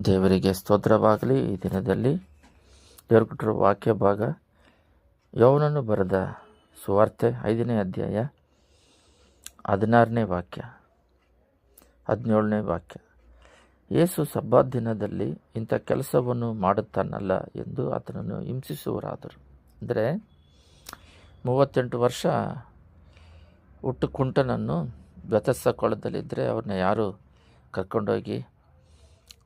ದೇವರಿಗೆ ಸ್ತೋತ್ರವಾಗಲಿ ಈ ದಿನದಲ್ಲಿ. ದೇವರು ಕೊಟ್ಟಿರುವ ವಾಕ್ಯ ಭಾಗ ಯೌನನ್ನು ಬರೆದ ಸುವಾರ್ತೆ ಐದನೇ ಅಧ್ಯಾಯ ಹದಿನಾರನೇ ವಾಕ್ಯ, ಹದಿನೇಳನೇ ವಾಕ್ಯ. ಯೇಸು ಸಬ್ಬಾ ದಿನದಲ್ಲಿ ಇಂಥ ಕೆಲಸವನ್ನು ಮಾಡುತ್ತಾನಲ್ಲ ಎಂದು ಆತನನ್ನು ಹಿಂಸಿಸುವರಾದರು ಅಂದರೆ ಮೂವತ್ತೆಂಟು ವರ್ಷ ಹುಟ್ಟು ಕುಂಟನನ್ನು ವ್ಯತಸ್ಸ ಕೊಳದಲ್ಲಿದ್ದರೆ ಅವ್ರನ್ನ ಯಾರು ಕರ್ಕೊಂಡೋಗಿ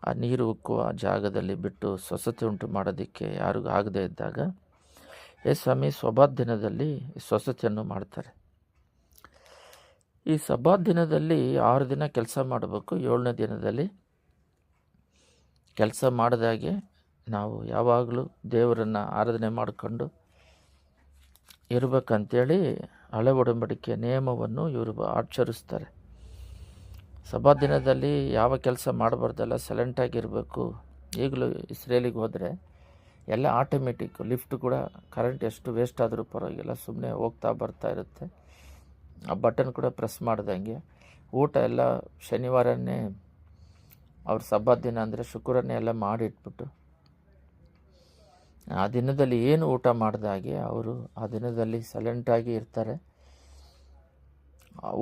ಆ ನೀರು ಉಕ್ಕುವ ಜಾಗದಲ್ಲಿ ಬಿಟ್ಟು ಸ್ವಸತೆ ಉಂಟು ಮಾಡೋದಕ್ಕೆ ಯಾರಿಗೂ ಆಗದೇ ಇದ್ದಾಗ, ಏ ಸ್ವಾಮಿ ಸ್ವಭಾತ್ ದಿನದಲ್ಲಿ ಸ್ವಸತೆಯನ್ನು ಮಾಡ್ತಾರೆ. ಈ ಸಭಾ ದಿನದಲ್ಲಿ ಆರು ದಿನ ಕೆಲಸ ಮಾಡಬೇಕು. ಏಳನೇ ದಿನದಲ್ಲಿ ಕೆಲಸ ಮಾಡಿದಾಗೆ ನಾವು ಯಾವಾಗಲೂ ದೇವರನ್ನು ಆರಾಧನೆ ಮಾಡಿಕೊಂಡು ಇರಬೇಕಂತೇಳಿ ಹಳೆ ಒಡಂಬಡಿಕೆ ನಿಯಮವನ್ನು ಇವರು ಆಚರಿಸ್ತಾರೆ. ಸಭಾ ದಿನದಲ್ಲಿ ಯಾವ ಕೆಲಸ ಮಾಡಬಾರ್ದಲ್ಲ ಸೈಲೆಂಟಾಗಿರಬೇಕು ಈಗಲೂ ಇಸ್ರೇಲಿಗೆ ಹೋದರೆ ಎಲ್ಲ ಆಟೋಮೆಟಿಕ್ ಲಿಫ್ಟ್ ಕೂಡ ಕರೆಂಟ್ ಎಷ್ಟು ವೇಸ್ಟ್ ಆದರೂ ಪರವಾಗಿಲ್ಲ ಸುಮ್ಮನೆ ಹೋಗ್ತಾ ಬರ್ತಾ ಇರುತ್ತೆ. ಆ ಬಟನ್ ಕೂಡ ಪ್ರೆಸ್ ಮಾಡ್ದಂಗೆ. ಊಟ ಎಲ್ಲ ಶನಿವಾರನೇ ಅವ್ರ ಸಭಾ ದಿನ ಅಂದರೆ ಶುಕ್ರನೇ ಎಲ್ಲ ಮಾಡಿಟ್ಬಿಟ್ಟು. ಆ ದಿನದಲ್ಲಿ ಏನು ಊಟ ಮಾಡಿದಾಗೆ ಅವರು ಆ ದಿನದಲ್ಲಿ ಸೈಲೆಂಟಾಗಿ ಇರ್ತಾರೆ.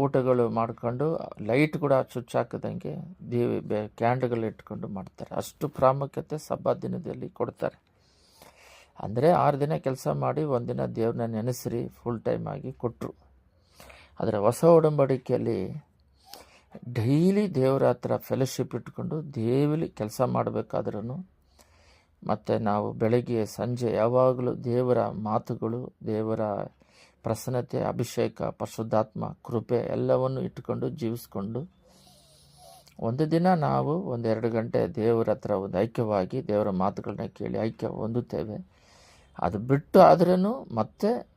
ಊಟಗಳು ಮಾಡ್ಕೊಂಡು ಲೈಟ್ ಕೂಡ ಸ್ವಿಚ್ ಹಾಕದಂಗೆ ದೇವಿ ಬೆ ಕ್ಯಾಂಡ್ಗಳು ಇಟ್ಕೊಂಡು ಮಾಡ್ತಾರೆ. ಅಷ್ಟು ಪ್ರಾಮುಖ್ಯತೆ ಸಬ್ಬ ದಿನದಲ್ಲಿ ಕೊಡ್ತಾರೆ. ಅಂದರೆ ಆರು ದಿನ ಕೆಲಸ ಮಾಡಿ ಒಂದಿನ ದೇವ್ರನ್ನ ನೆನೆಸಿರಿ ಫುಲ್ ಟೈಮ್ ಆಗಿ ಕೊಟ್ಟರು ಆದರೆ ಹೊಸ ಒಡಂಬಡಿಕೆಯಲ್ಲಿ ಡೈಲಿ ದೇವರ ಹತ್ರ ಫೆಲೋಶಿಪ್ ಇಟ್ಕೊಂಡು ದೇವಿಲಿ ಕೆಲಸ ಮಾಡಬೇಕಾದ್ರೂ ಮತ್ತು ನಾವು ಬೆಳಗ್ಗೆ, ಸಂಜೆ ಯಾವಾಗಲೂ ದೇವರ ಮಾತುಗಳು, ದೇವರ ಪ್ರಸನ್ನತೆ, ಅಭಿಷೇಕ, ಪರಿಶುದ್ಧಾತ್ಮ, ಕೃಪೆ ಎಲ್ಲವನ್ನು ಇಟ್ಟುಕೊಂಡು ಜೀವಿಸ್ಕೊಂಡು ಒಂದು ದಿನ ನಾವು ಒಂದೆರಡು ಗಂಟೆ ದೇವರ ಹತ್ರ ಒಂದು ಐಕ್ಯವಾಗಿ ದೇವರ ಮಾತುಗಳನ್ನ ಕೇಳಿ ಐಕ್ಯ ಹೊಂದುತ್ತೇವೆ. ಅದು ಬಿಟ್ಟು ಆದ್ರೂ ಮತ್ತೆ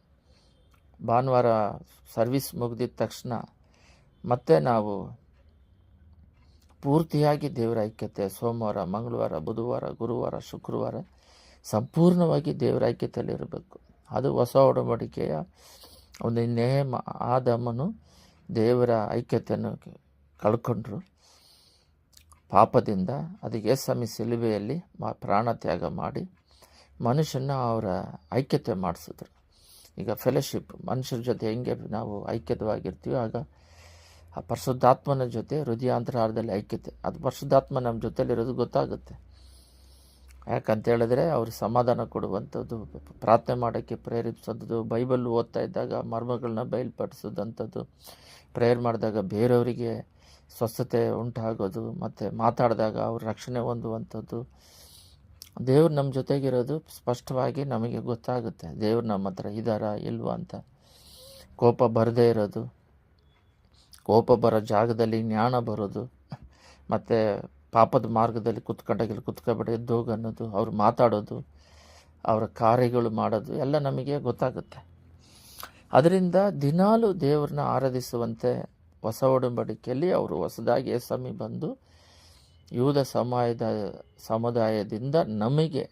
ಭಾನುವಾರ ಸರ್ವಿಸ್ ಮುಗಿದಿದ ತಕ್ಷಣ ಮತ್ತೆ ನಾವು ಪೂರ್ತಿಯಾಗಿ ದೇವರ ಐಕ್ಯತೆ ಸೋಮವಾರ, ಮಂಗಳವಾರ, ಬುಧವಾರ, ಗುರುವಾರ, ಶುಕ್ರವಾರ ಸಂಪೂರ್ಣವಾಗಿ ದೇವರ ಐಕ್ಯತೆಯಲ್ಲಿ ಇರಬೇಕು ಅದು ಹೊಸ ಒಡಂಬಡಿಕೆಯ ಒಂದು ನೇಮ ಆದಮನು ದೇವರ ಐಕ್ಯತೆಯನ್ನು ಕಳ್ಕೊಂಡ್ರು. ಪಾಪದಿಂದ ಅದಕ್ಕೆ ಸಮಿ ಸಿಲುಬೆಯಲ್ಲಿ ಮಾ, ಪ್ರಾಣ ತ್ಯಾಗ ಮಾಡಿ ಮನುಷ್ಯನ ಅವರ ಐಕ್ಯತೆ ಮಾಡಿಸಿದ್ರು. ಈಗ ಫೆಲೋಶಿಪ್ ಮನುಷ್ಯರ ಜೊತೆ ಹೆಂಗೆ ನಾವು ಐಕ್ಯತವಾಗಿರ್ತೀವಿ ಆಗ ಆ ಪರಿಶುದ್ಧಾತ್ಮನ ಜೊತೆ ಹೃದಯಾಂತರಾರ್ಧದಲ್ಲಿ ಐಕ್ಯತೆ. ಅದು ಪರಿಶುದ್ಧಾತ್ಮ ನಮ್ಮ ಜೊತೆಲಿರೋದು ಗೊತ್ತಾಗುತ್ತೆ. ಯಾಕಂತ ಹೇಳಿದ್ರೆ ಅವ್ರಿಗೆ ಸಮಾಧಾನ ಕೊಡುವಂಥದ್ದು, ಪ್ರಾರ್ಥನೆ ಮಾಡೋಕ್ಕೆ ಪ್ರೇರೇಪಿಸೋದು ಬೈಬಲ್ ಓದ್ತಾ ಇದ್ದಾಗ ಮರ್ಮಗಳನ್ನ ಬಯಲ್ಪಡಿಸೋದಂಥದ್ದು, ಪ್ರೇಯರ್ ಮಾಡಿದಾಗ ಬೇರೆಯವರಿಗೆ ಸ್ವಸ್ಥತೆ ಉಂಟಾಗೋದು, ಮತ್ತು ಮಾತಾಡಿದಾಗ ಅವ್ರ ರಕ್ಷಣೆ ಹೊಂದುವಂಥದ್ದು. ದೇವ್ರು ನಮ್ಮ ಜೊತೆಗಿರೋದು ಸ್ಪಷ್ಟವಾಗಿ ನಮಗೆ ಗೊತ್ತಾಗುತ್ತೆ. ದೇವ್ರು ನಮ್ಮ ಹತ್ರ ಇದಾರ ಇಲ್ವಾ ಅಂತ. ಕೋಪ ಬರದೇ ಇರೋದು. ಕೋಪ ಬರೋ ಜಾಗದಲ್ಲಿ ಜ್ಞಾನ ಬರೋದು. ಮತ್ತು ಪಾಪದ ಮಾರ್ಗದಲ್ಲಿ ಕುತ್ಕೊಂಡಾಗಿಲ್ಲಿ ಕುತ್ಕೊಬೇಡಿ, ಎದ್ದೋಗು ಅನ್ನೋದು, ಅವ್ರು ಮಾತಾಡೋದು, ಅವರ ಕಾರ್ಯಗಳು ಮಾಡೋದು, ಎಲ್ಲ ನಮಗೆ ಗೊತ್ತಾಗುತ್ತೆ. ಅದರಿಂದ ದಿನಾಲು ದೇವರನ್ನ ಆರಾಧಿಸುವಂತೆ ಹೊಸ ಒಡಂಬಡಿಕೆಯಲ್ಲಿ ಅವರು ಹೊಸದಾಗಿ ಸ್ವಾಮಿ ಬಂದು ಯೂದ ಸಮಯದ ಸಮುದಾಯದಿಂದ ನಮಗೆ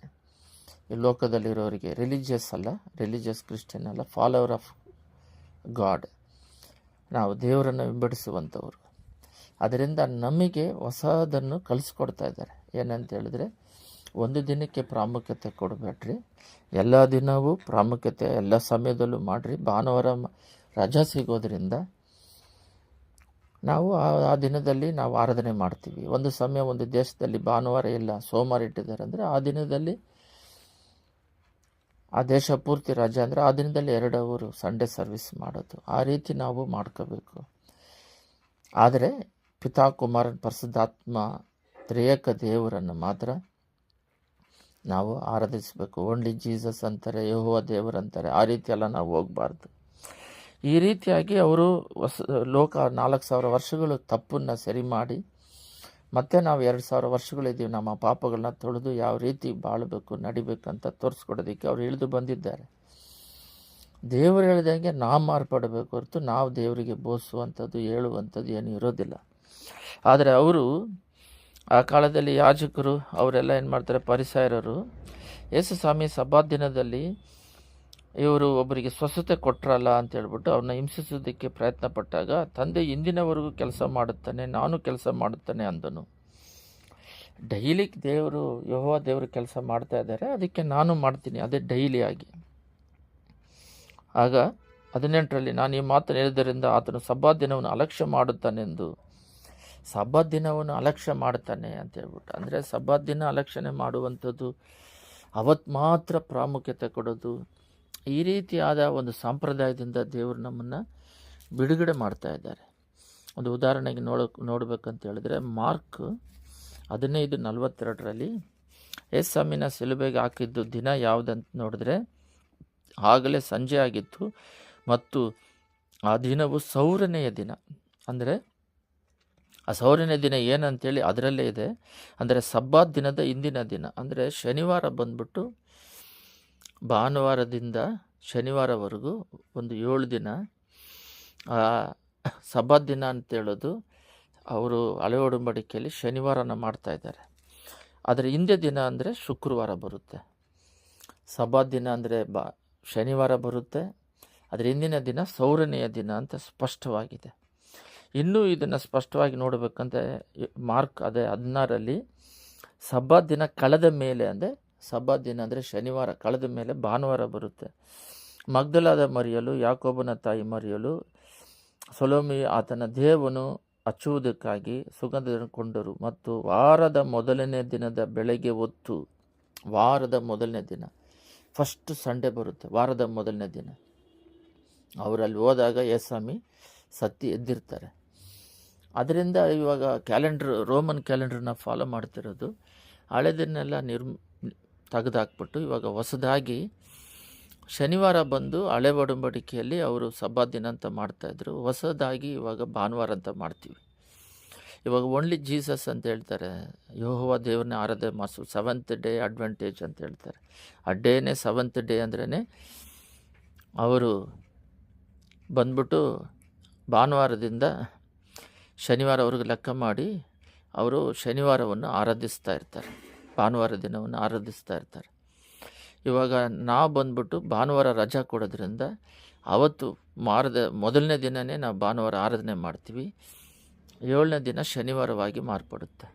ಈ ಲೋಕದಲ್ಲಿರೋರಿಗೆ ರಿಲಿಜಿಯಸ್ ಅಲ್ಲ ರಿಲಿಜಿಯಸ್ ಕ್ರಿಶ್ಚಿಯನ್ ಅಲ್ಲ ಫಾಲೋವರ್ ಆಫ್ ಗಾಡ್ ನಾವು ದೇವರನ್ನು ವಿಂಬಡಿಸುವಂಥವ್ರು ಅದರಿಂದ ನಮಗೆ ಹೊಸದನ್ನು ಕಲಿಸ್ಕೊಡ್ತಾ ಇದ್ದಾರೆ. ಏನಂತ ಹೇಳಿದ್ರೆ, ಒಂದು ದಿನಕ್ಕೆ ಪ್ರಾಮುಖ್ಯತೆ ಕೊಡಬೇಡ್ರಿ. ಎಲ್ಲ ದಿನವೂ ಪ್ರಾಮುಖ್ಯತೆ ಎಲ್ಲ ಸಮಯದಲ್ಲೂ ಮಾಡಿರಿ. ಭಾನುವಾರ ರಜಾ ಸಿಗೋದ್ರಿಂದ ನಾವು ಆ ದಿನದಲ್ಲಿ ನಾವು ಆರಾಧನೆ ಮಾಡ್ತೀವಿ. ಒಂದು ಸಮಯ ಒಂದು ದೇಶದಲ್ಲಿ ಭಾನುವಾರ ಇಲ್ಲ, ಸೋಮವಾರ ಇಟ್ಟಿದ್ದಾರೆ ಅಂದರೆ ಆ ದಿನದಲ್ಲಿ ಆ ದೇಶ ಪೂರ್ತಿ ರಜೆ ಅಂದರೆ ಆ ದಿನದಲ್ಲಿ ಎರಡು ಅವರು ಸಂಡೇ ಸರ್ವಿಸ್ ಮಾಡೋದು. ಆ ರೀತಿ ನಾವು ಮಾಡ್ಕೋಬೇಕು. ಆದರೆ ಪಿತಾ ಕುಮಾರನ ಪರಿಶುದ್ಧಾತ್ಮ ತ್ರೇಯಕ ದೇವರನ್ನು ಮಾತ್ರ ನಾವು ಆರಾಧಿಸಬೇಕು. ಓನ್ಲಿ ಜೀಸಸ್ ಅಂತಾರೆ ಯಹೋವ ದೇವರಂತಾರೆ ಆ ರೀತಿ ಎಲ್ಲ ನಾವು ಹೋಗಬಾರ್ದು. ಈ ರೀತಿಯಾಗಿ ಅವರು ಹೊಸ ಲೋಕ ನಾಲ್ಕು ಸಾವಿರ ವರ್ಷಗಳು ತಪ್ಪನ್ನು ಸರಿ ಮಾಡಿ, ಮತ್ತೆ ನಾವು ಎರಡು ಸಾವಿರ ವರ್ಷಗಳಿದ್ದೀವಿ, ನಮ್ಮ ಪಾಪಗಳನ್ನ ತೊಳೆದು ಯಾವ ರೀತಿ ಬಾಳಬೇಕು ನಡಿಬೇಕಂತ ತೋರಿಸ್ಕೊಡೋದಕ್ಕೆ ಅವ್ರು ಇಳಿದು ಬಂದಿದ್ದಾರೆ. ದೇವರು ಹೇಳಿದಂಗೆ ನಾವು ಮಾರ್ಪಡಬೇಕು ಹೊರತು ನಾವು ದೇವರಿಗೆ ಬೋಸುವಂಥದ್ದು ಹೇಳುವಂಥದ್ದು ಏನೂ ಇರೋದಿಲ್ಲ. ಆದರೆ ಅವರು ಆ ಕಾಲದಲ್ಲಿ ಯಾಜಕರು ಅವರೆಲ್ಲ ಏನು ಮಾಡ್ತಾರೆ? ಪರಿಸಾಯರರು. ಯೇಸು ಸ್ವಾಮಿ ಸಬ್ಬಾ ದಿನದಲ್ಲಿ ಇವರು ಒಬ್ಬರಿಗೆ ಸ್ವಸ್ಥತೆ ಕೊಟ್ರಲ್ಲ ಅಂತ ಹೇಳ್ಬಿಟ್ಟು ಅವ್ರನ್ನ ಹಿಂಸಿಸೋದಕ್ಕೆ ಪ್ರಯತ್ನ ಪಟ್ಟಾಗ ತಂದೆ, ಇಂದಿನವರೆಗೂ ಕೆಲಸ ಮಾಡುತ್ತಾನೆ, ನಾನು ಕೆಲಸ ಮಾಡುತ್ತಾನೆ ಅಂದನು. ಡೈಲಿ ದೇವರು, ಯಹೋವ ದೇವರು ಕೆಲಸ ಮಾಡ್ತಾ ಇದ್ದಾರೆ, ಅದಕ್ಕೆ ನಾನು ಮಾಡ್ತೀನಿ, ಅದೇ ಡೈಲಿ ಆಗಿ. ಹದಿನೆಂಟರಲ್ಲಿ, ನಾನು ಈ ಮಾತನ್ನು ಹೇಳಿದ್ದರಿಂದ ಆತನು ಸಬ್ಬಾ ದಿನವನ್ನು ಅಲಕ್ಷ್ಯ ಮಾಡುತ್ತಾನೆಂದು ಸಬ್ಬಾ ದಿನವನ್ನು ಅಲಕ್ಷ್ಯ ಮಾಡ್ತಾನೆ ಅಂತ ಹೇಳ್ಬಿಟ್ಟು. ಅಂದರೆ ಸಬ್ಬಾ ದಿನ ಅಲಕ್ಷಣೆ ಮಾಡುವಂಥದ್ದು ಅವತ್ತು ಮಾತ್ರ ಪ್ರಾಮುಖ್ಯತೆ ಕೊಡೋದು. ಈ ರೀತಿಯಾದ ಒಂದು ಸಂಪ್ರದಾಯದಿಂದ ದೇವರು ನಮ್ಮನ್ನು ಬಿಡುಗಡೆ ಮಾಡ್ತಾ ಇದ್ದಾರೆ. ಒಂದು ಉದಾಹರಣೆಗೆ ನೋಡ, ನೋಡಬೇಕಂತ ಹೇಳಿದ್ರೆ ಮಾರ್ಕ್ ಹದಿನೈದು ನಲವತ್ತೆರಡರಲ್ಲಿ ಯೇಸಮ್ಮಿನ ಸಿಲುಬೆಗೆ ಹಾಕಿದ್ದು ದಿನ ಯಾವುದಂತ ನೋಡಿದ್ರೆ, ಆಗಲೇ ಸಂಜೆ ಆಗಿತ್ತು ಮತ್ತು ಆ ದಿನವು ಸೌರನೆಯ ದಿನ. ಅಂದರೆ ಆ ಸೌರನೆಯ ದಿನ ಏನಂತೇಳಿ ಅದರಲ್ಲೇ ಇದೆ. ಅಂದರೆ ಸಬ್ಬಾತ್ ದಿನದ ಇಂದಿನ ದಿನ. ಅಂದರೆ ಶನಿವಾರ ಬಂದ್ಬಿಟ್ಟು ಭಾನುವಾರದಿಂದ ಶನಿವಾರವರೆಗೂ ಒಂದು ಏಳು ದಿನ ಆ ಸಬ್ಬಾತ್ ದಿನ ಅಂತ ಹೇಳೋದು ಅವರು ಹಳೆ ಒಡಂಬಡಿಕೆಯಲ್ಲಿ ಶನಿವಾರನ ಮಾಡ್ತಾ ಇದ್ದಾರೆ. ಅದರ ಹಿಂದೆ ದಿನ ಅಂದರೆ ಶುಕ್ರವಾರ ಬರುತ್ತೆ. ಸಬ್ಬಾತ್ ದಿನ ಅಂದರೆ ಬಾ ಶನಿವಾರ ಬರುತ್ತೆ. ಅದರ ಹಿಂದಿನ ದಿನ ಸೌರನೆಯ ದಿನ ಅಂತ ಸ್ಪಷ್ಟವಾಗಿದೆ. ಇನ್ನೂ ಇದನ್ನು ಸ್ಪಷ್ಟವಾಗಿ ನೋಡಬೇಕಂದ್ರೆ, ಮಾರ್ಕ್ ಅದೇ ಹದಿನಾರಲ್ಲಿ ಸಬ್ಬಾ ದಿನ ಕಳೆದ ಮೇಲೆ ಅಂದರೆ, ಸಬ್ಬಾ ದಿನ ಅಂದರೆ ಶನಿವಾರ ಕಳೆದ ಮೇಲೆ ಭಾನುವಾರ ಬರುತ್ತೆ. ಮಗ್ದಲಾದ ಮರಿಯಲು, ಯಾಕೋಬನ ತಾಯಿ ಮರಿಯಲು, ಸೊಲೋಮಿ ಆತನ ದೇಹವನ್ನು ಹಚ್ಚುವುದಕ್ಕಾಗಿ ಸುಗಂಧ ಕೊಂಡರು. ಮತ್ತು ವಾರದ ಮೊದಲನೇ ದಿನದ ಬೆಳಗ್ಗೆ ಹೊತ್ತು, ವಾರದ ಮೊದಲನೇ ದಿನ ಫಸ್ಟ್ ಸಂಡೇ ಬರುತ್ತೆ, ವಾರದ ಮೊದಲನೇ ದಿನ. ಅವರಲ್ಲಿ ಹೋದಾಗ ಯಸ್ವಾಮಿ ಸತ್ತಿ ಎದ್ದಿರ್ತಾರೆ. ಅದರಿಂದ ಇವಾಗ ಕ್ಯಾಲೆಂಡ್ರ್, ರೋಮನ್ ಕ್ಯಾಲೆಂಡ್ರನ್ನ ಫಾಲೋ ಮಾಡ್ತಿರೋದು. ಹಳೆದನ್ನೆಲ್ಲ ನಿರ್ ತೆಗೆದಾಕ್ಬಿಟ್ಟು ಇವಾಗ ಹೊಸದಾಗಿ ಶನಿವಾರ ಬಂದು ಹಳೆ ಒಡಂಬಡಿಕೆಯಲ್ಲಿ ಅವರು ಸಭಾ ದಿನ ಅಂತ ಮಾಡ್ತಾಯಿದ್ರು ಹೊಸದಾಗಿ ಇವಾಗ ಭಾನುವಾರ ಅಂತ ಮಾಡ್ತೀವಿ. ಇವಾಗ ಓನ್ಲಿ ಜೀಸಸ್ ಅಂತ ಹೇಳ್ತಾರೆ. ಯೋಹವ ದೇವ್ರನ್ನ ಆರಾಧನೆ ಮಾಸು ಸೆವೆಂತ್ ಡೇ ಅಡ್ವಾಂಟೇಜ್ ಅಂತ ಹೇಳ್ತಾರೆ. ಆ ಡೇನೇ ಸೆವೆಂತ್ ಡೇ ಅಂದ್ರೇ ಅವರು ಬಂದ್ಬಿಟ್ಟು ಭಾನುವಾರದಿಂದ ಶನಿವಾರವರೆಗೂ ಲೆಕ್ಕ ಮಾಡಿ ಅವರು ಶನಿವಾರವನ್ನು ಆರಾಧಿಸ್ತಾ ಇರ್ತಾರೆ. ಭಾನುವಾರ ದಿನವನ್ನು ಆರಾಧಿಸ್ತಾ ಇರ್ತಾರೆ. ಇವಾಗ ನಾವು ಬಂದ್ಬಿಟ್ಟು ಭಾನುವಾರ ರಜಾ ಕೊಡೋದ್ರಿಂದ ಅವತ್ತು ಮಾರದ ಮೊದಲನೇ ದಿನವೇ ನಾವು ಭಾನುವಾರ ಆರಾಧನೆ ಮಾಡ್ತೀವಿ. ಏಳನೇ ದಿನ ಶನಿವಾರವಾಗಿ ಮಾರ್ಪಡುತ್ತೆ.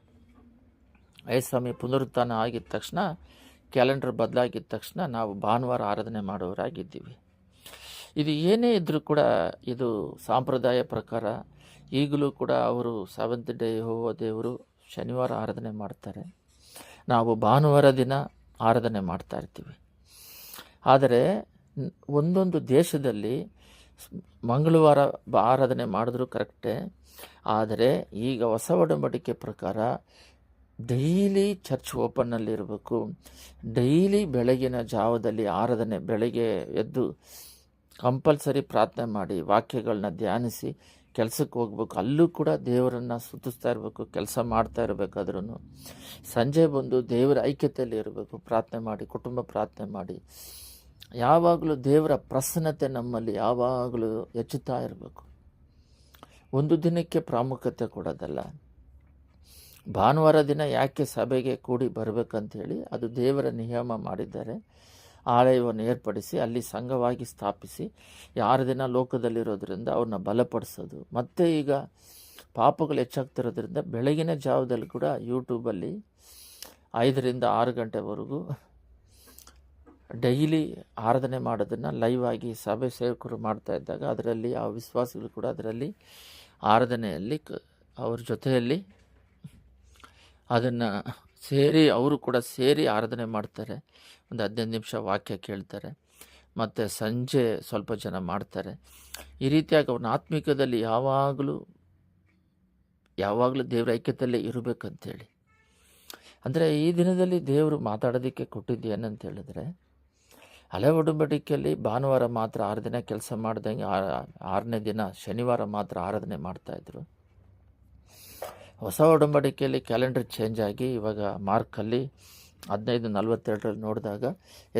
ಅಯ್ಯಸ್ವಾಮಿ ಪುನರುತ್ಥಾನ ಆಗಿದ ತಕ್ಷಣ, ಕ್ಯಾಲೆಂಡರ್ ಬದಲಾಗಿದ್ದ ತಕ್ಷಣ ನಾವು ಭಾನುವಾರ ಆರಾಧನೆ ಮಾಡೋರಾಗಿದ್ದೀವಿ ಇದು ಏನೇ ಇದ್ದರೂ ಕೂಡ ಇದು ಸಾಂಪ್ರದಾಯ ಪ್ರಕಾರ ಈಗಲೂ ಕೂಡ ಅವರು ಸೆವೆಂತ್ ಡೇ ಹೋಗೋ ದೇವರು ಶನಿವಾರ ಆರಾಧನೆ ಮಾಡ್ತಾರೆ. ನಾವು ಭಾನುವಾರ ದಿನ ಆರಾಧನೆ ಮಾಡ್ತಾ ಇರ್ತೀವಿ. ಆದರೆ ಒಂದೊಂದು ದೇಶದಲ್ಲಿ ಮಂಗಳವಾರ ಆರಾಧನೆ ಮಾಡಿದ್ರು ಕರೆಕ್ಟೇ. ಆದರೆ ಈಗ ಹೊಸ ಒಡಂಬಡಿಕೆ ಪ್ರಕಾರ ಡೈಲಿ ಚರ್ಚ್ ಓಪನ್ನಲ್ಲಿರಬೇಕು ಡೈಲಿ ಬೆಳಗಿನ ಜಾವದಲ್ಲಿ ಆರಾಧನೆ, ಬೆಳಗ್ಗೆ ಎದ್ದು ಕಂಪಲ್ಸರಿ ಪ್ರಾರ್ಥನೆ ಮಾಡಿ ವಾಕ್ಯಗಳನ್ನ ಧ್ಯಾನಿಸಿ ಕೆಲಸಕ್ಕೆ ಹೋಗ್ಬೇಕು, ಅಲ್ಲೂ ಕೂಡ ದೇವರನ್ನು ಸುತ್ತಿಸ್ತಾ ಇರಬೇಕು, ಕೆಲಸ ಮಾಡ್ತಾ ಇರಬೇಕಾದ್ರೂ ಸಂಜೆ ಬಂದು ದೇವರ ಐಕ್ಯತೆಯಲ್ಲಿ ಇರಬೇಕು, ಪ್ರಾರ್ಥನೆ ಮಾಡಿ, ಕುಟುಂಬ ಪ್ರಾರ್ಥನೆ ಮಾಡಿ. ಯಾವಾಗಲೂ ದೇವರ ಪ್ರಸನ್ನತೆ ನಮ್ಮಲ್ಲಿ ಯಾವಾಗಲೂ ಹೆಚ್ಚುತ್ತಾ ಇರಬೇಕು. ಒಂದು ದಿನಕ್ಕೆ ಪ್ರಾಮುಖ್ಯತೆ ಕೊಡೋದಲ್ಲ. ಭಾನುವಾರ ದಿನ ಯಾಕೆ ಸಭೆಗೆ ಕೂಡಿ ಬರಬೇಕಂತೇಳಿ ಅದು ದೇವರ ನಿಯಮ ಮಾಡಿದ್ದಾರೆ. ಆಲಯವನ್ನು ಏರ್ಪಡಿಸಿ, ಅಲ್ಲಿ ಸಂಘವಾಗಿ ಸ್ಥಾಪಿಸಿ, ಯಾರು ದಿನ ಲೋಕದಲ್ಲಿರೋದ್ರಿಂದ ಅವ್ರನ್ನ ಬಲಪಡಿಸೋದು. ಮತ್ತು ಈಗ ಪಾಪಗಳು ಹೆಚ್ಚಾಗ್ತಿರೋದ್ರಿಂದ ಬೆಳಗಿನ ಜಾವದಲ್ಲಿ ಕೂಡ ಯೂಟ್ಯೂಬಲ್ಲಿ ಐದರಿಂದ ಆರು ಗಂಟೆವರೆಗೂ ಡೈಲಿ ಆರಾಧನೆ ಮಾಡೋದನ್ನು ಲೈವ್ ಆಗಿ ಸಭೆ ಸೇವಕರು ಮಾಡ್ತಾ ಇದ್ದಾಗ ಅದರಲ್ಲಿ ಆ ವಿಶ್ವಾಸಿಗಳು ಕೂಡ ಅದರಲ್ಲಿ ಆರಾಧನೆಯಲ್ಲಿ ಅವ್ರ ಜೊತೆಯಲ್ಲಿ ಅದನ್ನು ಸೇರಿ ಅವರು ಕೂಡ ಸೇರಿ ಆರಾಧನೆ ಮಾಡ್ತಾರೆ. ಒಂದು ಹದಿನೈದು ನಿಮಿಷ ವಾಕ್ಯ ಕೇಳ್ತಾರೆ. ಮತ್ತು ಸಂಜೆ ಸ್ವಲ್ಪ ಜನ ಮಾಡ್ತಾರೆ. ಈ ರೀತಿಯಾಗಿ ಅವ್ರನ್ನ ಆತ್ಮಿಕದಲ್ಲಿ ಯಾವಾಗಲೂ ಯಾವಾಗಲೂ ದೇವರ ಐಕ್ಯದಲ್ಲೇ ಇರಬೇಕಂತೇಳಿ. ಅಂದರೆ ಈ ದಿನದಲ್ಲಿ ದೇವರು ಮಾತಾಡೋದಕ್ಕೆ ಕೊಟ್ಟಿದ್ದು ಏನಂತ ಹೇಳಿದ್ರೆ ಹಳೆ ಒಡಂಬಡಿಕೆಯಲ್ಲಿ ಭಾನುವಾರ ಮಾತ್ರ ಆರು ದಿನ ಕೆಲಸ ಮಾಡ್ದಂಗೆ ಆರನೇ ದಿನ ಶನಿವಾರ ಮಾತ್ರ ಆರಾಧನೆ ಮಾಡ್ತಾಯಿದ್ರು ಹೊಸ ಒಡಂಬಡಿಕೆಯಲ್ಲಿ ಕ್ಯಾಲೆಂಡರ್ ಚೇಂಜ್ ಆಗಿ ಇವಾಗ ಮಾರ್ಕಲ್ಲಿ ಹದಿನೈದು ನಲವತ್ತೆರಡರಲ್ಲಿ ನೋಡಿದಾಗ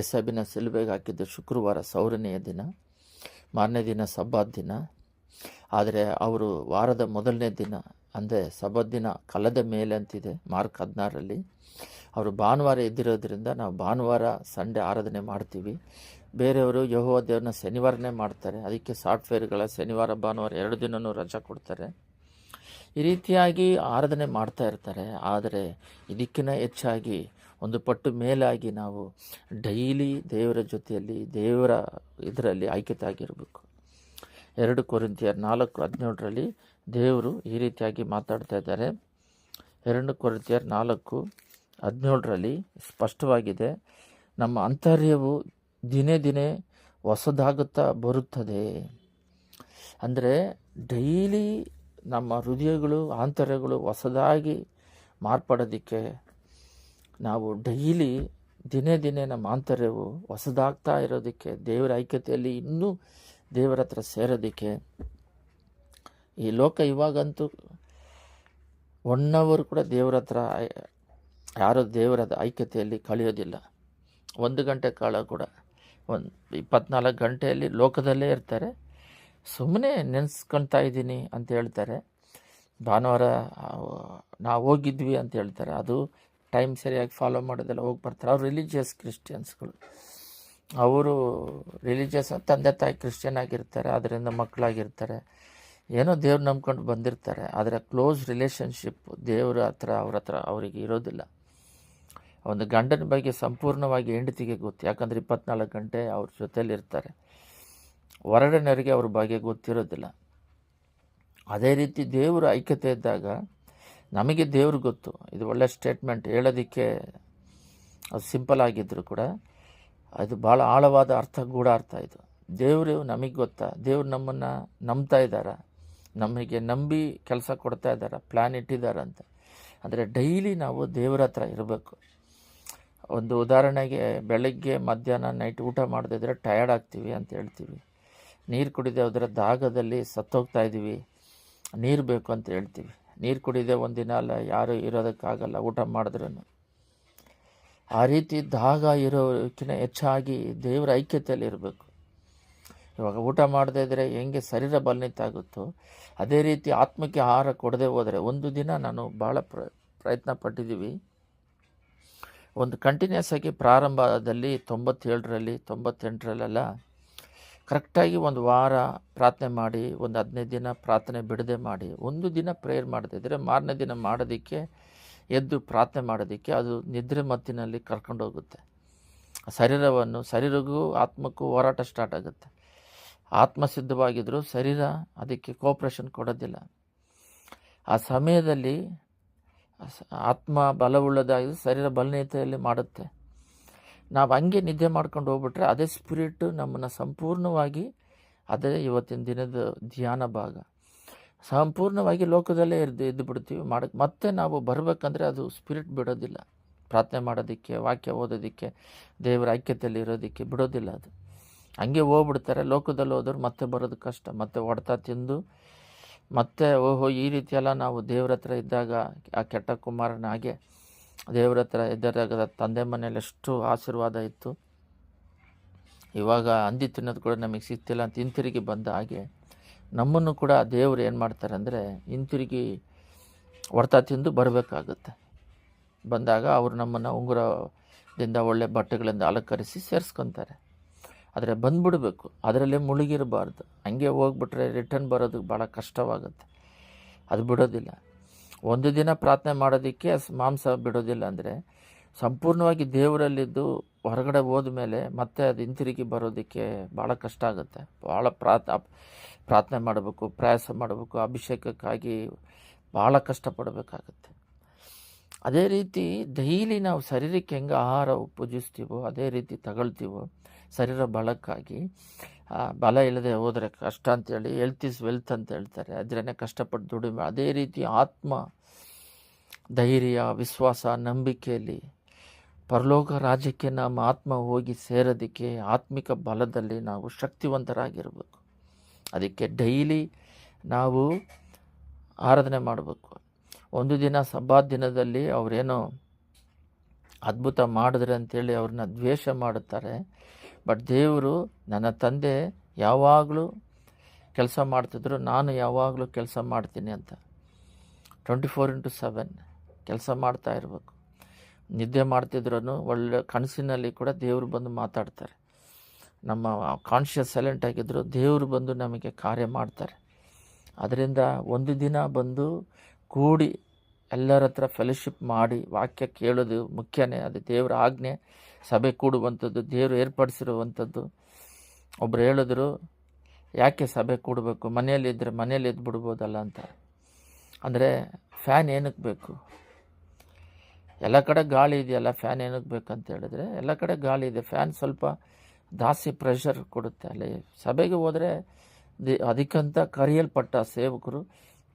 ಎಸ್ ಅಬಿನ ಸಿಲ್ಬೆಗೆ ಹಾಕಿದ್ದು ಶುಕ್ರವಾರ ಸೌರನೆಯ ದಿನ, ಮಾರನೇ ದಿನ ಸಬ್ಬಾದ ದಿನ. ಆದರೆ ಅವರು ವಾರದ ಮೊದಲನೇ ದಿನ, ಅಂದರೆ ಸಬ್ಬದ ದಿನ ಕಲದ ಮೇಲೆ ಅಂತಿದೆ ಮಾರ್ಕ್ ಹದಿನಾರರಲ್ಲಿ. ಅವರು ಭಾನುವಾರ ಇದ್ದಿರೋದ್ರಿಂದ ನಾವು ಭಾನುವಾರ ಸಂಡೇ ಆರಾಧನೆ ಮಾಡ್ತೀವಿ. ಬೇರೆಯವರು ಯಹೋವ ದೇವ್ರನ್ನ ಶನಿವಾರನೇ ಮಾಡ್ತಾರೆ. ಅದಕ್ಕೆ ಸಾಫ್ಟ್ವೇರ್ಗಳ ಶನಿವಾರ ಭಾನುವಾರ ಎರಡು ದಿನವೂ ರಜಾ ಕೊಡ್ತಾರೆ. ಈ ರೀತಿಯಾಗಿ ಆರಾಧನೆ ಮಾಡ್ತಾ ಇರ್ತಾರೆ. ಆದರೆ ಇದಕ್ಕಿಂತ ಹೆಚ್ಚಾಗಿ ಒಂದು ಪಟ್ಟು ಮೇಲಾಗಿ ನಾವು ಡೈಲಿ ದೇವರ ಜೊತೆಯಲ್ಲಿ ದೇವರ ಇದರಲ್ಲಿ ಐಕ್ಯತೆ ಆಗಿರಬೇಕು ಎರಡು ಕೊರಿಂತಿಯರ್ ನಾಲ್ಕು ಹದಿನೇಳರಲ್ಲಿ ದೇವರು ಈ ರೀತಿಯಾಗಿ ಮಾತಾಡ್ತಾ ಇದ್ದಾರೆ. ಎರಡು ಕೊರಿಂತಿಯರ್ ನಾಲ್ಕು ಹದಿನೇಳರಲ್ಲಿ ಸ್ಪಷ್ಟವಾಗಿದೆ. ನಮ್ಮ ಅಂತರ್ಯವು ದಿನೇ ದಿನೇ ಹೊಸದಾಗುತ್ತಾ ಬರುತ್ತದೆ. ಅಂದರೆ ಡೈಲಿ ನಮ್ಮ ಹೃದಯಗಳು ಆಂತರ್ಯಗಳು ಹೊಸದಾಗಿ ಮಾರ್ಪಡೋದಕ್ಕೆ ನಾವು ಡೈಲಿ ದಿನೇ ದಿನೇ ನಮ್ಮ ಆಂತರ್ಯವು ಹೊಸದಾಗ್ತಾ ಇರೋದಕ್ಕೆ, ದೇವರ ಐಕ್ಯತೆಯಲ್ಲಿ ಇನ್ನೂ ದೇವರ ಹತ್ರ ಸೇರೋದಕ್ಕೆ. ಈ ಲೋಕ ಇವಾಗಂತೂ ಒನ್ ಅವರ್ ಕೂಡ ದೇವರ ಹತ್ರ, ಯಾರೋ ದೇವರ ಐಕ್ಯತೆಯಲ್ಲಿ ಕಳೆಯೋದಿಲ್ಲ. ಒಂದು ಗಂಟೆ ಕಾಲ ಕೂಡ, ಒಂದು ಇಪ್ಪತ್ನಾಲ್ಕು ಗಂಟೆಯಲ್ಲಿ ಲೋಕದಲ್ಲೇ ಇರ್ತಾರೆ. ಸುಮ್ಮನೆ ನೆನೆಸ್ಕೊಳ್ತಾ ಇದ್ದೀನಿ ಅಂತ ಹೇಳ್ತಾರೆ. ಭಾನುವಾರ ನಾವು ಹೋಗಿದ್ವಿ ಅಂತ ಹೇಳ್ತಾರೆ. ಅದು ಟೈಮ್ ಸರಿಯಾಗಿ ಫಾಲೋ ಮಾಡೋದೆಲ್ಲ ಹೋಗಿ ಬರ್ತಾರೆ. ಅವ್ರು ರಿಲಿಜಿಯಸ್ ಕ್ರಿಶ್ಚಿಯನ್ಸ್ಗಳು. ಅವರು ರಿಲಿಜಿಯಸ್ ತಂದೆ ತಾಯಿ ಕ್ರಿಶ್ಚಿಯನ್ ಆಗಿರ್ತಾರೆ, ಅದರಿಂದ ಮಕ್ಕಳಾಗಿರ್ತಾರೆ. ಏನೋ ದೇವ್ರು ನಂಬ್ಕೊಂಡು ಬಂದಿರ್ತಾರೆ, ಆದರೆ ಕ್ಲೋಸ್ ರಿಲೇಷನ್ಶಿಪ್ ದೇವರ ಹತ್ರ, ಅವ್ರ ಹತ್ರ ಅವರಿಗೆ ಇರೋದಿಲ್ಲ. ಒಂದು ಗಂಡನ ಬಗ್ಗೆ ಸಂಪೂರ್ಣವಾಗಿ ಹೆಂಡತಿಗೆ ಗೊತ್ತು. ಯಾಕಂದರೆ ಇಪ್ಪತ್ನಾಲ್ಕು ಗಂಟೆ ಅವ್ರ ಜೊತೇಲಿ ಇರ್ತಾರೆ ಹೊರಗಡೆನವರಿಗೆ ಅವ್ರ ಬಗ್ಗೆ ಗೊತ್ತಿರೋದಿಲ್ಲ. ಅದೇ ರೀತಿ ದೇವರ ಐಕ್ಯತೆ ಇದ್ದಾಗ ನಮಗೆ ದೇವ್ರಿಗೆ ಗೊತ್ತು. ಇದು ಒಳ್ಳೆ ಸ್ಟೇಟ್ಮೆಂಟ್. ಹೇಳೋದಕ್ಕೆ ಅದು ಸಿಂಪಲ್ ಆಗಿದ್ದರೂ ಕೂಡ ಅದು ಭಾಳ ಆಳವಾದ ಅರ್ಥ ಅರ್ಥ ಇದು. ದೇವರು ನಮಗೆ ಗೊತ್ತಾ. ದೇವ್ರು ನಮ್ಮನ್ನು ನಂಬ್ತಾ ಇದ್ದಾರೆ. ನಮಗೆ ನಂಬಿ ಕೆಲಸ ಕೊಡ್ತಾ ಇದ್ದಾರೆ. ಪ್ಲ್ಯಾನ್ ಇಟ್ಟಿದ್ದಾರೆ ಅಂತ. ಅಂದರೆ ಡೈಲಿ ನಾವು ದೇವರ ಹತ್ರ ಇರಬೇಕು. ಒಂದು ಉದಾಹರಣೆಗೆ ಬೆಳಗ್ಗೆ ಮಧ್ಯಾಹ್ನ ನೈಟ್ ಊಟ ಮಾಡದಿದ್ರೆ ಟಯರ್ಡ್ ಆಗ್ತೀವಿ ಅಂತ ಹೇಳ್ತೀವಿ. ನೀರು ಕುಡಿದೆ ಅದರ ದಾಗದಲ್ಲಿ ಸತ್ತೋಗ್ತಾ ಇದ್ದೀವಿ ನೀರು ಬೇಕು ಅಂತ ಹೇಳ್ತೀವಿ. ನೀರು ಕುಡಿದೆ ಒಂದಿನ ಅಲ್ಲ, ಯಾರೂ ಇರೋದಕ್ಕಾಗಲ್ಲ ಊಟ ಮಾಡಿದ್ರೂ ಆ ರೀತಿ ದಾಗ ಇರೋಕ್ಕಿಂತ ಹೆಚ್ಚಾಗಿ ದೇವರ ಐಕ್ಯತೆಯಲ್ಲಿ ಇರಬೇಕು. ಇವಾಗ ಊಟ ಮಾಡದೇ ಇದ್ದರೆ ಹೆಂಗೆ ಶರೀರ ಬಲನಿತಾಗುತ್ತೋ ಅದೇ ರೀತಿ ಆತ್ಮಕ್ಕೆ ಆಹಾರ ಕೊಡದೆ ಹೋದರೆ ಒಂದು ದಿನ ನಾನು ಭಾಳ ಪ್ರ, ಪ್ರಯತ್ನ ಪಟ್ಟಿದ್ದೀವಿ. ಒಂದು ಕಂಟಿನ್ಯೂಸ್ ಆಗಿ ಪ್ರಾರಂಭದಲ್ಲಿ ತೊಂಬತ್ತೇಳರಲ್ಲಿ, ತೊಂಬತ್ತೆಂಟರಲ್ಲೆಲ್ಲ ಕರೆಕ್ಟಾಗಿ ಒಂದು ವಾರ ಪ್ರಾರ್ಥನೆ ಮಾಡಿ, ಒಂದು ಹದಿನೈದು ದಿನ ಪ್ರಾರ್ಥನೆ ಬಿಡದೆ ಮಾಡಿ, ಒಂದು ದಿನ ಪ್ರೇಯರ್ ಮಾಡದಿದ್ದರೆ ಮಾರನೇ ದಿನ ಮಾಡೋದಕ್ಕೆ, ಎದ್ದು ಪ್ರಾರ್ಥನೆ ಮಾಡೋದಕ್ಕೆ ಅದು ನಿದ್ರೆ ಮತ್ತಿನಲ್ಲಿ ಕರ್ಕೊಂಡೋಗುತ್ತೆ ಶರೀರವನ್ನು, ಶರೀರಗೂ ಆತ್ಮಕ್ಕೂ ಹೋರಾಟ ಸ್ಟಾರ್ಟ್ ಆಗುತ್ತೆ. ಆತ್ಮ ಸಿದ್ಧವಾಗಿದ್ದರೂ ಶರೀರ ಅದಕ್ಕೆ ಕೋಪ್ರೇಷನ್ ಕೊಡೋದಿಲ್ಲ. ಆ ಸಮಯದಲ್ಲಿ ಆತ್ಮ ಬಲವುಳ್ಳದಾಗಿ ಶರೀರ ಬಲನೀಯತೆಯಲ್ಲಿ ಮಾಡುತ್ತೆ. ನಾವು ಹಂಗೆ ನಿದ್ದೆ ಮಾಡ್ಕೊಂಡು ಹೋಗ್ಬಿಟ್ರೆ ಅದೇ ಸ್ಪಿರಿಟ್ ನಮ್ಮನ್ನು ಸಂಪೂರ್ಣವಾಗಿ ಅದೇ ಇವತ್ತಿನ ದಿನದ ಧ್ಯಾನ ಭಾಗ. ಸಂಪೂರ್ಣವಾಗಿ ಲೋಕದಲ್ಲೇ ಇದ್ದು ಇದ್ದು ಬಿಡ್ತೀವಿ ಮಾಡಕ್ಕೆ ಮತ್ತೆ ನಾವು ಬರಬೇಕಂದ್ರೆ ಅದು ಸ್ಪಿರಿಟ್ ಬಿಡೋದಿಲ್ಲ. ಪ್ರಾರ್ಥನೆ ಮಾಡೋದಕ್ಕೆ, ವಾಕ್ಯ ಓದೋದಕ್ಕೆ, ದೇವರ ಐಕ್ಯತೆಯಲ್ಲಿ ಇರೋದಕ್ಕೆ ಬಿಡೋದಿಲ್ಲ ಅದು. ಹಂಗೆ ಹೋಗ್ಬಿಡ್ತಾರೆ. ಲೋಕದಲ್ಲಿ ಹೋದವ್ರು ಮತ್ತೆ ಬರೋದು ಕಷ್ಟ. ಮತ್ತೆ ಹೊಡ್ತಾ ತಿಂದು, ಮತ್ತೆ ಓಹೋ ಈ ರೀತಿಯೆಲ್ಲ ನಾವು ದೇವ್ರ ಹತ್ರ ಇದ್ದಾಗ ಆ ಕೆಟ್ಟ ಕುಮಾರನ ಹಾಗೆ ದೇವ್ರ ಹತ್ರ ಇದ್ದಾಗ ತಂದೆ ಮನೇಲಿ ಎಷ್ಟು ಆಶೀರ್ವಾದ ಇತ್ತು. ಇವಾಗ ಅಂದಿ ತಿನ್ನೋದು ಕೂಡ ನಮಗೆ ಸಿಗ್ತಿಲ್ಲ ಅಂತ ಹಿಂತಿರುಗಿ ಬಂದ ಹಾಗೆ ನಮ್ಮನ್ನು ಕೂಡ ದೇವರು ಏನು ಮಾಡ್ತಾರೆ ಅಂದರೆ ಹಿಂತಿರುಗಿ ಹೊಡ್ತಾ ತಿಂದು ಬರಬೇಕಾಗುತ್ತೆ. ಬಂದಾಗ ಅವರು ನಮ್ಮನ್ನು ಉಂಗುರದಿಂದ ಒಳ್ಳೆ ಬಟ್ಟೆಗಳಿಂದ ಅಲಂಕರಿಸಿ ಸೇರಿಸ್ಕೊತಾರೆ. ಆದರೆ ಬಂದ್ಬಿಡಬೇಕು, ಅದರಲ್ಲೇ ಮುಳುಗಿರಬಾರ್ದು. ಹಂಗೆ ಹೋಗ್ಬಿಟ್ರೆ ರಿಟರ್ನ್ ಬರೋದಕ್ಕೆ ಭಾಳ ಕಷ್ಟವಾಗುತ್ತೆ. ಅದು ಬಿಡೋದಿಲ್ಲ. ಒಂದು ದಿನ ಪ್ರಾರ್ಥನೆ ಮಾಡೋದಕ್ಕೆ ಮಾಂಸ ಬಿಡೋದಿಲ್ಲ ಅಂದರೆ ಸಂಪೂರ್ಣವಾಗಿ ದೇವರಲ್ಲಿದ್ದು ಹೊರಗಡೆ ಹೋದ ಮೇಲೆ ಮತ್ತೆ ಅದು ಹಿಂತಿರುಗಿ ಬರೋದಕ್ಕೆ ಭಾಳ ಕಷ್ಟ ಆಗುತ್ತೆ. ಭಾಳ ಪ್ರಾರ್ಥ, ಪ್ರಾರ್ಥನೆ ಮಾಡಬೇಕು, ಪ್ರಯಾಸ ಮಾಡಬೇಕು, ಅಭಿಷೇಕಕ್ಕಾಗಿ ಭಾಳ ಕಷ್ಟಪಡಬೇಕಾಗತ್ತೆ. ಅದೇ ರೀತಿ ಡೈಲಿ ನಾವು ಶರೀರಕ್ಕೆ ಹೆಂಗೆ ಆಹಾರ ಪೂಜಿಸ್ತೀವೋ, ಅದೇ ರೀತಿ ತಗೊಳ್ತೀವೋ, ಶರೀರ ಬಲಕ್ಕಾಗಿ ಬಲ ಇಲ್ಲದೆ ಹೋದರೆ ಕಷ್ಟ ಅಂತೇಳಿ ಹೆಲ್ತ್ ಇಸ್ ವೆಲ್ತ್ ಅಂತ ಹೇಳ್ತಾರೆ. ಅದರೇ ಕಷ್ಟಪಟ್ಟು ದುಡಿಮೆ. ಅದೇ ರೀತಿ ಆತ್ಮ, ಧೈರ್ಯ, ವಿಶ್ವಾಸ, ನಂಬಿಕೆಯಲ್ಲಿ ಪರಲೋಕ ರಾಜ್ಯಕ್ಕೆ ನಮ್ಮ ಆತ್ಮ ಹೋಗಿ ಸೇರೋದಕ್ಕೆ ಆತ್ಮಿಕ ಬಲದಲ್ಲಿ ನಾವು ಶಕ್ತಿವಂತರಾಗಿರಬೇಕು. ಅದಕ್ಕೆ ಡೈಲಿ ನಾವು ಆರಾಧನೆ ಮಾಡಬೇಕು. ಒಂದು ದಿನ ಸಬ್ಬಾ ದಿನದಲ್ಲಿ ಅವರೇನೋ ಅದ್ಭುತ ಮಾಡಿದ್ರೆ ಅಂತೇಳಿ ಅವ್ರನ್ನ ದ್ವೇಷ ಮಾಡುತ್ತಾರೆ. ಬಟ್ ದೇವರು ನನ್ನ ತಂದೆ ಯಾವಾಗಲೂ ಕೆಲಸ ಮಾಡ್ತಿದ್ರು, ನಾನು ಯಾವಾಗಲೂ ಕೆಲಸ ಮಾಡ್ತೀನಿ ಅಂತ. ಟ್ವೆಂಟಿ ಫೋರ್ ಇಂಟು ಸೆವೆನ್ ಕೆಲಸ ಮಾಡ್ತಾ ಇರಬೇಕು. ನಿದ್ದೆ ಮಾಡ್ತಿದ್ರೂ ಒಳ್ಳೆ ಕನಸಿನಲ್ಲಿ ಕೂಡ ದೇವರು ಬಂದು ಮಾತಾಡ್ತಾರೆ. ನಮ್ಮ ಕಾನ್ಷಿಯಸ್ ಸೈಲೆಂಟ್ ಆಗಿದ್ದರು ದೇವರು ಬಂದು ನಮಗೆ ಕಾರ್ಯ ಮಾಡ್ತಾರೆ. ಅದರಿಂದ ಒಂದು ದಿನ ಬಂದು ಕೂಡಿ ಎಲ್ಲರ ಹತ್ರ ಫೆಲೋಶಿಪ್ ಮಾಡಿ ವಾಕ್ಯ ಕೇಳೋದು ಮುಖ್ಯನೇ, ಅದು ದೇವರ ಆಜ್ಞೆ. ಸಭೆ ಕೂಡುವಂಥದ್ದು, ದೇವರು ಏರ್ಪಡಿಸಿರುವಂಥದ್ದು. ಒಬ್ರು ಹೇಳಿದ್ರು, ಯಾಕೆ ಸಭೆ ಕೂಡಬೇಕು? ಮನೆಯಲ್ಲಿ ಇದ್ದರೆ ಮನೇಲಿ ಎದ್ದು ಬಿಡ್ಬೋದಲ್ಲ ಅಂತ. ಅಂದರೆ, ಫ್ಯಾನ್ ಏನಕ್ಕೆ ಬೇಕು? ಎಲ್ಲ ಕಡೆ ಗಾಳಿ ಇದೆಯಲ್ಲ, ಫ್ಯಾನ್ ಏನಕ್ಕೆ ಬೇಕಂತ ಹೇಳಿದ್ರೆ, ಎಲ್ಲ ಕಡೆ ಗಾಳಿ ಇದೆ. ಫ್ಯಾನ್ ಸ್ವಲ್ಪ ಜಾಸ್ತಿ ಪ್ರೆಷರ್ ಕೊಡುತ್ತೆ. ಅಲ್ಲಿ ಸಭೆಗೆ ಹೋದರೆ, ದಿ ಅದಕ್ಕಂತ ಕರೆಯಲ್ಪಟ್ಟ ಸೇವಕರು,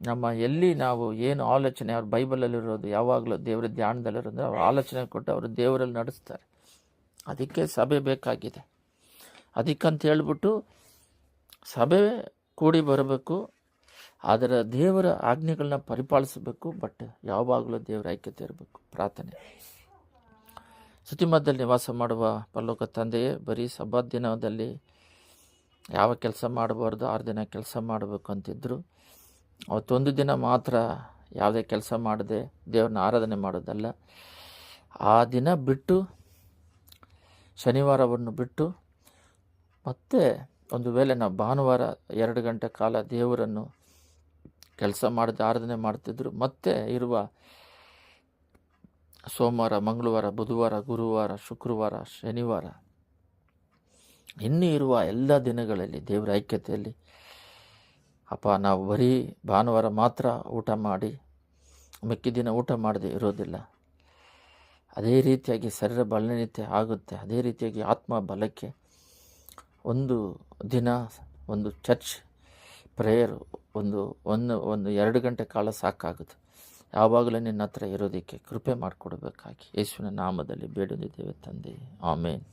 ನಮ್ಮ ಎಲ್ಲಿ ನಾವು ಏನು ಆಲೋಚನೆ, ಅವ್ರ ಬೈಬಲಲ್ಲಿರೋದು ಯಾವಾಗಲೂ ದೇವರ ಧ್ಯಾನದಲ್ಲಿರೋದು, ಅವ್ರ ಆಲೋಚನೆ ಕೊಟ್ಟು ಅವರು ದೇವರಲ್ಲಿ ನಡೆಸ್ತಾರೆ. ಅದಕ್ಕೆ ಸಭೆ ಬೇಕಾಗಿದೆ. ಅದಕ್ಕಂತ ಹೇಳಿಬಿಟ್ಟು ಸಭೆ ಕೂಡಿ ಬರಬೇಕು. ಅದರ ದೇವರ ಆಜ್ಞೆಗಳನ್ನ ಪರಿಪಾಲಿಸಬೇಕು. ಬಟ್ ಯಾವಾಗಲೂ ದೇವರ ಐಕ್ಯತೆ ಇರಬೇಕು. ಪ್ರಾರ್ಥನೆ. ಸುತಿಮದಲ್ಲಿ ನಿವಾಸ ಮಾಡುವ ಪಲ್ಲೋಕ ತಂದೆಯೇ, ಬರೀ ಸಭಾ ದಿನದಲ್ಲಿ ಯಾವ ಕೆಲಸ ಮಾಡಬಾರ್ದು, ಆರು ದಿನ ಕೆಲಸ ಮಾಡಬೇಕು ಅಂತಿದ್ದರು ಅವತ್ತೊಂದು ದಿನ ಮಾತ್ರ ಯಾವುದೇ ಕೆಲಸ ಮಾಡದೆ ದೇವ್ರನ್ನ ಆರಾಧನೆ ಮಾಡೋದಲ್ಲ. ಆ ದಿನ ಬಿಟ್ಟು ಶನಿವಾರವನ್ನು ಬಿಟ್ಟು ಮತ್ತೆ ಒಂದು ವೇಳೆ ನಾವು ಭಾನುವಾರ ಎರಡು ಗಂಟೆ ಕಾಲ ದೇವರನ್ನು ಕೆಲಸ ಮಾಡದೆ, ಆರಾಧನೆ ಮಾಡ್ತಿದ್ರು, ಮತ್ತೆ ಇರುವ ಸೋಮವಾರ, ಮಂಗಳವಾರ, ಬುಧವಾರ, ಗುರುವಾರ, ಶುಕ್ರವಾರ, ಶನಿವಾರ ಇನ್ನೂ ಇರುವ ಎಲ್ಲ ದಿನಗಳಲ್ಲಿ ದೇವರ ಐಕ್ಯತೆಯಲ್ಲಿ ಅಪ್ಪ, ನಾವು ಬರೀ ಭಾನುವಾರ ಮಾತ್ರ ಊಟ ಮಾಡಿ ಮಿಕ್ಕಿ ದಿನ ಊಟ ಮಾಡದೆ ಇರೋದಿಲ್ಲ. ಅದೇ ರೀತಿಯಾಗಿ ಶರೀರ ಬಲನಿತ್ಯ ಆಗುತ್ತೆ, ಅದೇ ರೀತಿಯಾಗಿ ಆತ್ಮ ಬಲಕ್ಕೆ ಒಂದು ದಿನ, ಒಂದು ಚರ್ಚ್, ಪ್ರೇಯರ್, ಒಂದು ಒಂದು ಒಂದು ಎರಡು ಗಂಟೆ ಕಾಲ ಸಾಕಾಗುತ್ತೆ. ಯಾವಾಗಲೂ ನಿನ್ನ ಹತ್ರ ಇರೋದಕ್ಕೆ ಕೃಪೆ ಮಾಡಿಕೊಡ್ಬೇಕಾಗಿ. ಯೇಸುವಿನ ನಾಮದಲ್ಲಿ ಬೇಡುತ್ತಿದ್ದೇವೆ ತಂದೆ. ಆಮೇನ್.